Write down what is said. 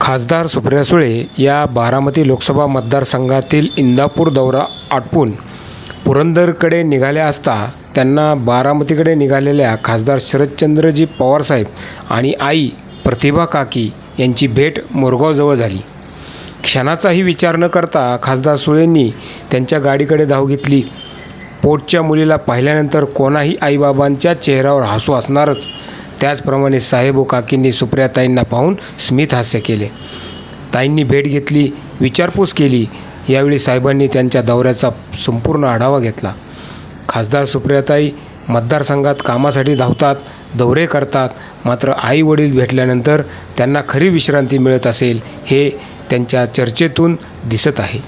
खासदार सुप्रिया सुळे या बारामती लोकसभा मतदारसंघातील इंदापूर दौरा आटपून पुरंदरकडे निघाल्या असता त्यांना बारामतीकडे निघालेल्या खासदार शरदचंद्रजी पवारसाहेब आणि आई प्रतिभा काकी यांची भेट मोरगावजवळ झाली. क्षणाचाही विचार न करता खासदार सुळेंनी त्यांच्या गाडीकडे धाव घेतली. पोटच्या मुलीला पाहिल्यानंतर कोणाही आईबाबांच्या चेहऱ्यावर हसू असणारच. त्याचप्रमाणे साहेब काकींनी सुप्रियाताईंना पाहून स्मित हास्य केले. ताईंनी भेट घेतली विचारपूस केली. यावेळी साहेबांनी त्यांच्या दौऱ्याचा संपूर्ण आढावा घेतला. खासदार सुप्रियाताई मतदारसंघात कामासाठी धावतात दौरे करतात. मात्र आई वडील भेटल्यानंतर त्यांना खरी विश्रांती मिळत असेल हे त्यांच्या चर्चेतून दिसत आहे.